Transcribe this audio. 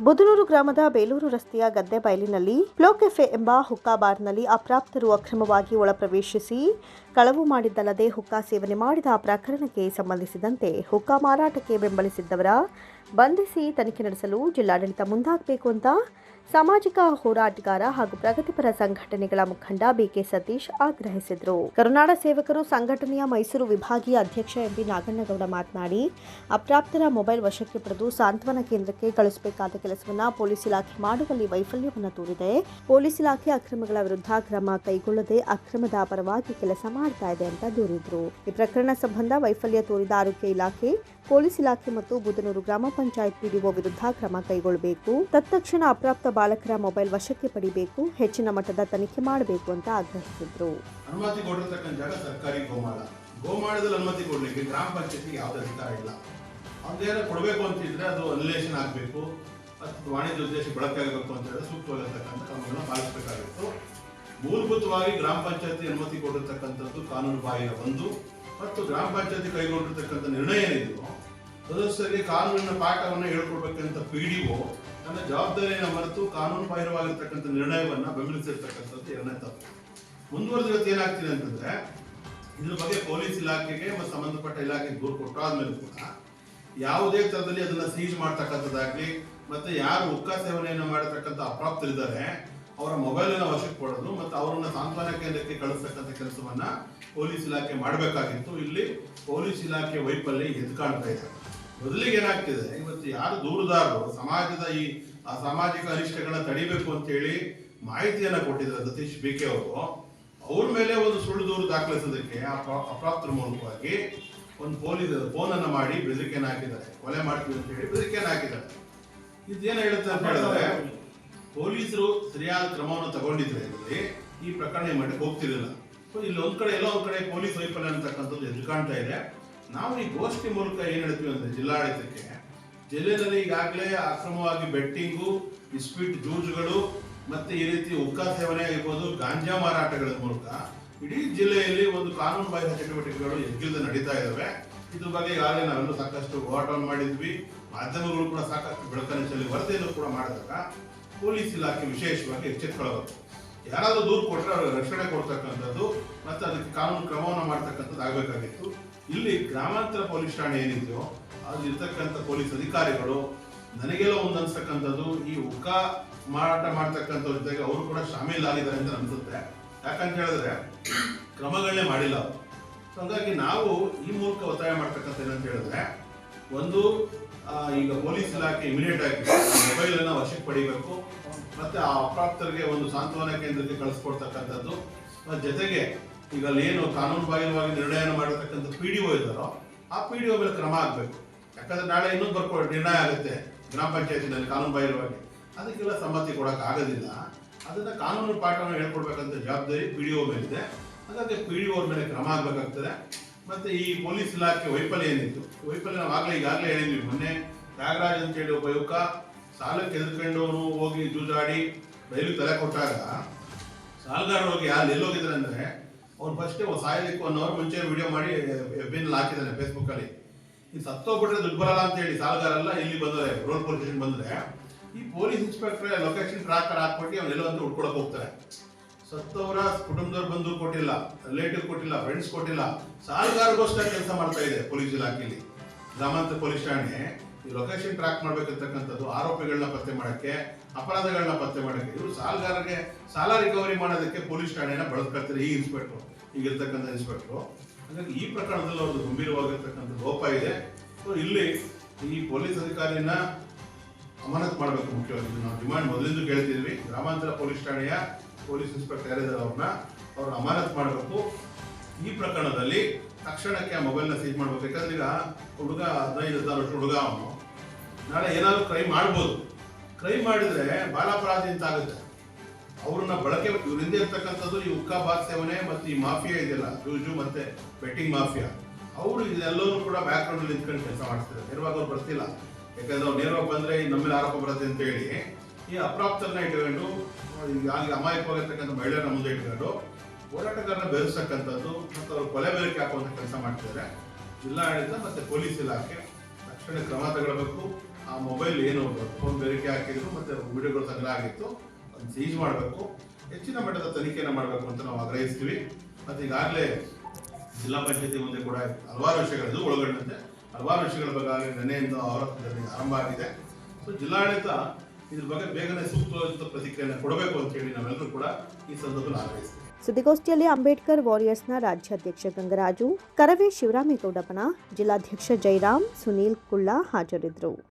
ಬುದನೂರು ಗ್ರಾಮದ ಬೇಲೂರು ರಸ್ತೆಯ ಗದ್ದೆ ಬಯಲಿನಲ್ಲಿ ಫ್ಲೋಕೆಫೆ ಎಂಬ ಹುಕ್ಕಾ ಬಾರ್ನಲ್ಲಿ ಅಪ್ರಾಪ್ತರು ಅಕ್ರಮವಾಗಿ ಒಳಪ್ರವೇಶಿಸಿ ಕಳವು ಮಾಡಿದ್ದಲ್ಲದೆ ಹುಕ್ಕಾ ಸೇವನೆ ಮಾಡಿದ ಪ್ರಕರಣಕ್ಕೆ ಸಂಬಂಧಿಸಿದಂತೆ ಹುಕ್ಕಾ ಮಾರಾಟಕ್ಕೆ ಬೆಂಬಲಿಸಿದ್ದವರ ಬಂಧಿಸಿ ತನಿಖೆ ನಡೆಸಲು ಜಿಲ್ಲಾಡಳಿತ ಮುಂದಾಗಬೇಕು ಅಂತ ಸಾಮಾಜಿಕ ಹೋರಾಟಗಾರ ಹಾಗೂ ಪ್ರಗತಿಪರ ಸಂಘಟನೆಗಳ ಮುಖಂಡ ಬಿಕೆ ಸತೀಶ್ ಆಗ್ರಹಿಸಿದರು. ಕರುನಾಡ ಸೇವಕರು ಸಂಘಟನೆಯ ಮೈಸೂರು ವಿಭಾಗೀಯ ಅಧ್ಯಕ್ಷ ಎಂಬಿ ನಾಗಣ್ಣಗೌಡ ಮಾತನಾಡಿ, ಅಪ್ರಾಪ್ತರ ಮೊಬೈಲ್ ವಶಕ್ಕೆ ಪಡೆದು ಸಾಂತ್ವನ ಕೇಂದ್ರಕ್ಕೆ ಕಳಿಸಬೇಕಾದ ಕೆಲಸವನ್ನು ಪೊಲೀಸ್ ಇಲಾಖೆ ಮಾಡುವಲ್ಲಿ ವೈಫಲ್ಯವನ್ನು ತೋರಿದೆ. ಪೊಲೀಸ್ ಇಲಾಖೆ ಅಕ್ರಮಗಳ ವಿರುದ್ಧ ಕ್ರಮ ಕೈಗೊಳ್ಳದೆ ಅಕ್ರಮದ ಪರವಾಗಿ ಕೆಲಸ ಮಾಡ್ತಾ ಇದೆ ಅಂತ ದೂರಿದ್ರು. ಈ ಪ್ರಕರಣ ಸಂಬಂಧ ವೈಫಲ್ಯ ತೋರಿದ ಆರೋಗ್ಯ ಇಲಾಖೆ, ಪೊಲೀಸ್ ಇಲಾಖೆ ಮತ್ತು ಬುದನೂರು ಗ್ರಾಮ ಪಂಚಾಯತ್ ಪಿಡಿಒ ವಿರುದ್ಧ ಕ್ರಮ ಕೈಗೊಳ್ಳಬೇಕು. ತತ್ಕ್ಷಣ ಅಪ್ರಾಪ್ತ ಬಾಲಕರ ಮೊಬೈಲ್ ವಶಕ್ಕೆ ಪಡಿಬೇಕು, ಹೆಚ್ಚಿನ ಮಟ್ಟದ ತನಿಖೆ ಮಾಡಬೇಕು ಅಂತ ಆಗ್ರಹಿಸಿದ್ರು. ಅನುಮತಿ ಸರ್ಕಾರಿ ಗೋಮಾಳ. ಗೋಮಾಳದಲ್ಲಿ ಅನುಮತಿ ಕೊಡ್ಲಿಕ್ಕೆ ಗ್ರಾಮ ಪಂಚಾಯತಿಗೆ ಯಾವುದೇ ಅಧಿಕಾರ ಇಲ್ಲ. ಅವ್ದೇನೋ ಕೊಡಬೇಕು ಅಂತಿದ್ರೆ ಅದು ಅನ್ಲೇಷನ್ ಆಗಬೇಕು. ಅಥವಾ ವಾಣಿಜ್ಯ ಉದ್ದೇಶ ಬಳಕೆ ಆಗಬೇಕು ಅಂತ ಹೇಳಿದ್ರೆ ಸೂಕ್ತವಾಗಿರ್ತಕ್ಕಂಥ ಕ್ರಮಗಳನ್ನ ಪಾಲಿಸಬೇಕಾಗಿತ್ತು. ಮೂಲಭೂತವಾಗಿ ಗ್ರಾಮ ಪಂಚಾಯತಿ ಅನುಮತಿ ಕೊಟ್ಟಿರ್ತಕ್ಕಂಥದ್ದು ಕಾನೂನು ಬಾಹಿರ ಒಂದು, ಮತ್ತು ಗ್ರಾಮ ಪಂಚಾಯತಿ ಕೈಗೊಂಡಿರ್ತಕ್ಕಂಥ ನಿರ್ಣಯ ಏನಿದೆಯೋ, ಸದಸ್ಯರಿಗೆ ಕಾನೂನಿನ ಪಾಠವನ್ನು ಹೇಳ್ಕೊಡ್ಬೇಕಂತ ಪಿ ಡಿ ಒ ತನ್ನ ಜವಾಬ್ದಾರಿಯನ್ನು ಮರೆತು ಕಾನೂನು ಬಾಹಿರವಾಗಿರ್ತಕ್ಕಂಥ ನಿರ್ಣಯವನ್ನ ಬೆಂಬಲಿಸಿರ್ತಕ್ಕಂಥದ್ದು ಎರಡನೇ ತಪ್ಪು ಮುಂದುವರೆದ ಏನಾಗ್ತಿದೆ ಅಂತಂದ್ರೆ, ಇದ್ರ ಬಗ್ಗೆ ಪೊಲೀಸ್ ಇಲಾಖೆಗೆ ಮತ್ತು ಸಂಬಂಧಪಟ್ಟ ಇಲಾಖೆಗೆ ದೂರು ಕೊಟ್ಟಾದ್ಮೇಲೆ ಕೂಡ, ಯಾವುದೇ ತರದಲ್ಲಿ ಅದನ್ನ ಸೀಜ್ ಮಾಡ್ತಕ್ಕಂಥದ್ದಾಗ್ಲಿ, ಮತ್ತೆ ಯಾರು ಉಕ್ಕ ಸೇವನೆಯನ್ನು ಮಾಡತಕ್ಕಂಥ ಅಪ್ರಾಪ್ತರಿದ್ದಾರೆ ಅವರ ಮೊಬೈಲ್ ಅನ್ನು ವಶಕ್ಕೆ ಕೊಡೋದು ಮತ್ತು ಅವರನ್ನ ಸಾಂತ್ವನ ಕೇಂದ್ರಕ್ಕೆ ಕಳಿಸ್ತಕ್ಕಂಥ ಕೆಲಸವನ್ನ ಪೊಲೀಸ್ ಇಲಾಖೆ ಮಾಡಬೇಕಾಗಿತ್ತು. ಇಲ್ಲಿ ಪೊಲೀಸ್ ಇಲಾಖೆ ವೈಫಲ್ಯ ಎದ್ದು ಕಾಣ್ತಾ ಇದೆ. ಮೊದಲಿಗೆ ಏನಾಗ್ತಿದೆ, ಇವತ್ತು ಯಾರು ದೂರದಾರರು, ಸಮಾಜದ ಈ ಸಾಮಾಜಿಕ ಅನಿಷ್ಟಗಳನ್ನ ತಡಿಬೇಕು ಅಂತ ಹೇಳಿ ಮಾಹಿತಿಯನ್ನ ಕೊಟ್ಟಿದ್ದಾರೆ ಸತೀಶ್ ಬಿಕೆ ಅವರು. ಅವ್ರ ಮೇಲೆ ಒಂದು ಸುಳ್ಳು ದೂರು ದಾಖಲಿಸೋದಕ್ಕೆ ಅಪ್ರಾ- ಅಪ್ರಾಪ್ತರ ಮೂಲಕವಾಗಿ ಒಂದು ಪೊಲೀಸ್ ಫೋನ್ ಅನ್ನ ಮಾಡಿ ಬೆದರಿಕೆಯನ್ನು ಹಾಕಿದ್ದಾರೆ. ಕೊಲೆ ಮಾಡ್ತೀವಿ ಅಂತ ಹೇಳಿ ಬೆದರಿಕೆಯನ್ನು ಹಾಕಿದ್ದಾರೆ. ಇದೇನು ಹೇಳುತ್ತೆ ಅಂತ ಹೇಳಿದ್ರೆ ಪೊಲೀಸರು ಸರಿಯಾದ ಕ್ರಮವನ್ನು ತಗೊಂಡಿದ್ರೆ ಇಲ್ಲಿ ಈ ಪ್ರಕರಣ ಮಟ್ಟಕ್ಕೆ ಹೋಗ್ತಿರಲಿಲ್ಲ ಸೊ ಇಲ್ಲಿ ಒಂದ್ ಕಡೆ ಎಲ್ಲೋ ಒಂದ್ ಕಡೆ ಪೊಲೀಸ್ ವೈಫಲ್ಯ ಅಂತಕ್ಕಂಥದ್ದು ಎದ್ದು ಕಾಣ್ತಾ ಇದೆ. ನಾವು ಈ ಗೋಷ್ಠಿ ಮೂಲಕ ಏನ್ ಹೇಳ್ತೀವಿ ಅಂದ್ರೆ ಜಿಲ್ಲಾಡಳಿತಕ್ಕೆ, ಜಿಲ್ಲೆಯಲ್ಲಿ ಈಗಾಗಲೇ ಅಕ್ರಮವಾಗಿ ಬೆಟ್ಟಿಂಗು ಇಸ್ಪೀಟ್ ಜೂಜುಗಳು, ಮತ್ತೆ ಈ ರೀತಿ ಉಕ್ಕ ಸೇವನೆ ಆಗಿರ್ಬೋದು, ಗಾಂಜಾ ಮಾರಾಟಗಳ ಮೂಲಕ ಇಡೀ ಜಿಲ್ಲೆಯಲ್ಲಿ ಒಂದು ಕಾನೂನು ಬಾಹಿರ ಚಟುವಟಿಕೆಗಳು ಎಗ್ಗಿಲ್ದೆ ನಡೀತಾ ಇದಾವೆ. ಇದ್ರ ಬಗ್ಗೆ ಈಗಾಗಲೇ ನಾವೆಲ್ಲೂ ಸಾಕಷ್ಟು ಹೋರಾಟವನ್ನು ಮಾಡಿದ್ವಿ. ಮಾಧ್ಯಮಗಳು ಕೂಡ ಸಾಕಷ್ಟು ಬೆಳಕನ್ನು ವರದಿಯನ್ನು ಕೂಡ ಮಾಡಿದಾಗ ಪೊಲೀಸ್ ಇಲಾಖೆ ವಿಶೇಷವಾಗಿ ಎಚ್ಚೆತ್ಕೊಳ್ಳಬೇಕು ಯಾರಾದರೂ ದೂರು ಕೊಟ್ಟರೆ ಅವರಿಗೆ ರಕ್ಷಣೆ ಕೊಡ್ತಕ್ಕಂಥದ್ದು ಮತ್ತು ಅದಕ್ಕೆ ಕಾನೂನು ಕ್ರಮವನ್ನು ಮಾಡ್ತಕ್ಕಂಥದ್ದು ಆಗಬೇಕಾಗಿತ್ತು. ಇಲ್ಲಿ ಗ್ರಾಮಾಂತರ ಪೊಲೀಸ್ ಠಾಣೆ ಏನಿದೆಯೋ ಅಲ್ಲಿ ಇರ್ತಕ್ಕಂಥ ಪೊಲೀಸ್ ಅಧಿಕಾರಿಗಳು ನನಗೆಲ್ಲ ಒಂದು ಅನ್ಸ್ತಕ್ಕಂಥದ್ದು ಈ ಉಕ್ಕ ಮಾರಾಟ ಮಾಡ್ತಕ್ಕಂಥವ್ರ ಜೊತೆಗೆ ಅವರು ಕೂಡ ಶಾಮೀಲಾಗಿದ್ದಾರೆ ಅಂತ ಅನಿಸುತ್ತೆ. ಯಾಕಂತ ಹೇಳಿದ್ರೆ ಕ್ರಮಗಳನ್ನೇ ಮಾಡಿಲ್ಲ ಅವರು. ಹಾಗಾಗಿ ನಾವು ಈ ಮೂಲಕ ಒತ್ತಾಯ ಮಾಡ್ತಕ್ಕಂಥ ಏನಂತ ಹೇಳಿದ್ರೆ ಒಂದು ಈಗ ಪೊಲೀಸ್ ಇಲಾಖೆ ಇಮಿಡಿಯೇಟ್ ಆಗಿ ಮೊಬೈಲ್ ಅನ್ನ ವಶಕ್ಕೆ ಪಡಿಬೇಕು. ಮತ್ತೆ ಆ ಅಪ್ರಾಪ್ತರಿಗೆ ಒಂದು ಸಾಂತ್ವನ ಕೇಂದ್ರಕ್ಕೆ ಕಳಿಸ್ಕೊಡ್ತಕ್ಕಂಥದ್ದು. ಜೊತೆಗೆ ಈಗ ಅಲ್ಲಿ ಏನು ಕಾನೂನು ಬಾಹಿರವಾಗಿ ನಿರ್ಣಯ ಮಾಡಿರ್ತಕ್ಕಂಥ ಪಿ ಡಿ ಒ ಇದ್ದಾರೋ, ಆ ಪಿ ಡಿ ಒ ಮೇಲೆ ಕ್ರಮ ಆಗಬೇಕು. ಯಾಕಂದ್ರೆ ನಾಳೆ ಇನ್ನೊಂದು ಬರ್ಕೊ, ನಿರ್ಣಯ ಆಗುತ್ತೆ ಗ್ರಾಮ ಪಂಚಾಯತಿನಲ್ಲಿ ಕಾನೂನು ಬಾಹಿರವಾಗಿ ಅದಕ್ಕೆಲ್ಲ ಸಮ್ಮತಿ ಕೊಡೋಕೆ ಆಗೋದಿಲ್ಲ. ಅದನ್ನ ಕಾನೂನು ಪಾಠವನ್ನು ಹೇಳ್ಕೊಡ್ಬೇಕಂತ ಜವಾಬ್ದಾರಿ ಪಿ ಡಿ ಒ ಮೇಲಿದೆ. ಹಾಗಾಗಿ ಪಿ ಡಿ ಒ ಮೇಲೆ ಕ್ರಮ ಆಗಬೇಕಾಗ್ತದೆ. ಮತ್ತೆ ಈ ಪೊಲೀಸ್ ಇಲಾಖೆ ವೈಫಲ್ಯ ಏನಿತ್ತು? ವೈಫಲ್ಯ ನಾವು ಆಗ್ಲೇ ಈಗಾಗಲೇ ಹೇಳಿದ್ವಿ. ಮೊನ್ನೆ ತ್ಯಾಗರಾಜ್ ಅಂತೇಳಿ ಒಬ್ಬ ಯುವಕ ಸಾಲಕ್ಕೆ ಎದುರ್ಕೊಂಡು ಹೋಗಿ ಜೂಜಾಡಿ ರೈಲು ತಲೆ ಕೊಟ್ಟಾಗ ಸಾಲಗಾರ ಹೋಗಿ ಅಲ್ಲಿ ಎಲ್ಲೋಗಿದ್ರೆ ಅಂದ್ರೆ ಅವ್ನು ಫಸ್ಟ್ ಸಾಯಲಿಕ್ಕೆ ಒನ್ ಅವರ್ ಮುಂಚೆ ವಿಡಿಯೋ ಮಾಡಿ ಎಫ್ನಲ್ಲಿ ಹಾಕಿದ್ದಾನೆ ಫೇಸ್ಬುಕ್ ಅಲ್ಲಿ. ಈ ಸತ್ತೋಗ್ಬಿಟ್ರೆ ದುಡ್ಡು ಬರಲ್ಲ ಅಂತ ಹೇಳಿ ಸಾಲಗಾರಲ್ಲ ಇಲ್ಲಿ ಬಂದ್ರೆ, ರೋಡ್ ಪೊಲೀಸ್ ಸ್ಟೇಷನ್ ಬಂದ್ರೆ ಈ ಪೊಲೀಸ್ ಇನ್ಸ್ಪೆಕ್ಟರ್ ಲೊಕೇಶನ್ ಟ್ರ್ಯಾಕರ್ ಹಾಕ್ಬಿಟ್ಟು ಅವ್ನು ಎಲ್ಲೋ ಅಂತ ಹೋಗ್ತಾರೆ. ಸತ್ತವರ ಕುಟುಂಬದವ್ರು ಬಂದು ಕೊಟ್ಟಿಲ್ಲ ರಿಲೇಟಿವ್ ಕೊಟ್ಟಿಲ್ಲ ಫ್ರೆಂಡ್ಸ್ ಕೊಟ್ಟಿಲ್ಲ ಸಾಲಗಾರಗೋಸ್ಕರ ಕೆಲಸ ಮಾಡ್ತಾ ಇದೆ ಪೊಲೀಸ್ ಇಲಾಖೆಯಲ್ಲಿ. ಗ್ರಾಮಾಂತರ ಪೊಲೀಸ್ ಠಾಣೆ ಈ ಲೊಕೇಶನ್ ಟ್ರ್ಯಾಕ್ ಮಾಡ್ಬೇಕಿರ್ತಕ್ಕಂಥದ್ದು, ಆರೋಪಿಗಳನ್ನ ಪತ್ತೆ ಮಾಡಕ್ಕೆ, ಅಪರಾಧಗಳನ್ನ ಪತ್ತೆ ಮಾಡಕ್ಕೆ, ಇವರು ಸಾಲಗಾರರಿಗೆ, ಸಾಲ ರಿಕವರಿ ಮಾಡೋದಕ್ಕೆ ಪೊಲೀಸ್ ಠಾಣೆನ ಬಳಸ್ಕೊಳ್ತಾರೆ ಈ ಇನ್ಸ್ಪೆಕ್ಟರ್ ಈಗಿರ್ತಕ್ಕಂಥ ಇನ್ಸ್ಪೆಕ್ಟರ್ ಹಾಗಾಗಿ ಈ ಪ್ರಕರಣದಲ್ಲಿ ಅವ್ರದ್ದು ಗಂಭೀರವಾಗಿರ್ತಕ್ಕಂಥ ಲೋಪ ಇದೆ. ಸೊ ಇಲ್ಲಿ ಈ ಪೊಲೀಸ್ ಅಧಿಕಾರಿಯನ್ನ ಅಮಾನತ್ ಮಾಡಬೇಕು ಮುಖ್ಯವಾಗಿ. ನಾವು ಡಿಮಾಂಡ್ ಮೊದಲಿಂದ ಕೇಳ್ತಿದ್ವಿ. ಗ್ರಾಮಾಂತರ ಪೊಲೀಸ್ ಠಾಣೆಯ ಪೊಲೀಸ್ ಇನ್ಸ್ಪೆಕ್ಟರ್ ಯಾರಿದ್ದಾರೆ ಅವ್ರನ್ನ ಅಮಾನತ್ ಮಾಡಬೇಕು ಈ ಪ್ರಕರಣದಲ್ಲಿ ತಕ್ಷಣಕ್ಕೆ ಆ ಮೊಬೈಲ್ನ ಸೀಜ್ ಮಾಡ್ಬೇಕು. ಯಾಕಂದ್ರೆ ಈಗ ಹುಡುಗ ಹದಿನೈದು, ಹದಿನಾರು ವರ್ಷ ಹುಡುಗ ಅವನು. ನಾಳೆ ಏನಾದರೂ ಕ್ರೈಮ್ ಮಾಡ್ಬೋದು. ಕ್ರೈಮ್ ಮಾಡಿದರೆ ಬಾಲಾಪರಾಧಿ ಅಂತ ಆಗುತ್ತೆ. ಅವ್ರನ್ನ ಬಳಕೆ ಇವ್ರ ಹಿಂದೆ ಇರ್ತಕ್ಕಂಥದ್ದು ಈ ಉಕ್ಕಾ ಬಾತ್ ಸೇವನೆ ಮತ್ತು ಈ ಮಾಫಿಯಾ ಇದೆಯಲ್ಲ, ಜೂಜು ಮತ್ತೆ ಬೆಟ್ಟಿಂಗ್ ಮಾಫಿಯಾ. ಅವರು ಇದೆಲ್ಲರೂ ಕೂಡ ಬ್ಯಾಕ್ ಗ್ರೌಂಡ್ ಅಲ್ಲಿ ನಿಂತ್ಕೊಂಡು ಕೆಲಸ ಮಾಡ್ತಾರೆ ನೇರವಾಗಿ ಅವ್ರು ಬರ್ತಿಲ್ಲ. ಯಾಕಂದ್ರೆ ಅವ್ರು ನೇರವಾಗಿ ಬಂದರೆ ನಮ್ಮ ಮೇಲೆ ಆರೋಪ ಬರುತ್ತೆ ಅಂತ ಹೇಳಿ ಈ ಅಪ್ರಾಪ್ತರನ್ನ ಇಟ್ಕೊಂಡು ಈಗ ಆಗಿ ಅಮಾಯಕವಾಗಿರ್ತಕ್ಕಂಥ ಮಹಿಳೆಯರನ್ನ ಮುಂದೆ ಇಟ್ಕೊಂಡು ಹೋರಾಟಗಾರನ ಬೆರೆಸ್ತಕ್ಕಂಥದ್ದು ಮತ್ತು ಅವರು ಕೊಲೆ ಬೆರಕೆ ಹಾಕುವಂಥ ಕೆಲಸ ಮಾಡ್ತಿದ್ದಾರೆ. ಜಿಲ್ಲಾಡಳಿತ ಮತ್ತೆ ಪೊಲೀಸ್ ಇಲಾಖೆ ತಕ್ಷಣ ಕ್ರಮ ತಗೊಳ್ಬೇಕು. ಆ ಮೊಬೈಲ್ ಏನು ಫೋನ್ ಬೇರಿಕೆ ಹಾಕಿದ್ರು ಮತ್ತೆ ವಿಡಿಯೋಗಳು ಸಂಗ್ರಹ ಆಗಿತ್ತು ಅದನ್ನ ಸೀಜ್ ಮಾಡಬೇಕು. ಹೆಚ್ಚಿನ ಮಟ್ಟದ ತನಿಖೆಯನ್ನು ಮಾಡಬೇಕು ಅಂತ ನಾವು ಆಗ್ರಹಿಸ್ತೀವಿ. ಮತ್ತು ಈಗಾಗಲೇ ಜಿಲ್ಲಾ ಪಂಚಾಯತಿ ಮುಂದೆ ಕೂಡ ಹಲವಾರು ವಿಷಯಗಳಿದ್ದು ಒಳಗೊಂಡಂತೆ. ಹಲವಾರು ವಿಷಯಗಳ ಬಗ್ಗೆ ನೆನೆಯಿಂದ ಆರಂಭ ಆಗಿದೆ. ಸೊ ಜಿಲ್ಲಾಡಳಿತ ಇದ್ರ ಬಗ್ಗೆ ಬೇಗನೆ ಸೂಕ್ತವಾದ ಪ್ರತಿಕ್ರಿಯೆಯನ್ನು ಕೊಡಬೇಕು ಅಂತ ಹೇಳಿ ನಾವೆಲ್ಲರೂ ಕೂಡ ಈ ಸಂದರ್ಭದಲ್ಲಿ ಆಗ್ರಹಿಸ್ತೀವಿ. ಸುದ್ದಿಗೋಷ್ಠಿಯಲ್ಲಿ ಅಂಬೇಡ್ಕರ್ ವಾರಿಯರ್ಸ್ನ ರಾಜ್ಯಾಧ್ಯಕ್ಷ ಗಂಗರಾಜು, ಕರವೇ ಶಿವರಾಮೇಗೌಡಪ್ಪನ ಜಿಲ್ಲಾಧ್ಯಕ್ಷ ಜೈರಾಮ್, ಸುನೀಲ್ ಕುಳ್ಳ ಹಾಜರಿದ್ದರು.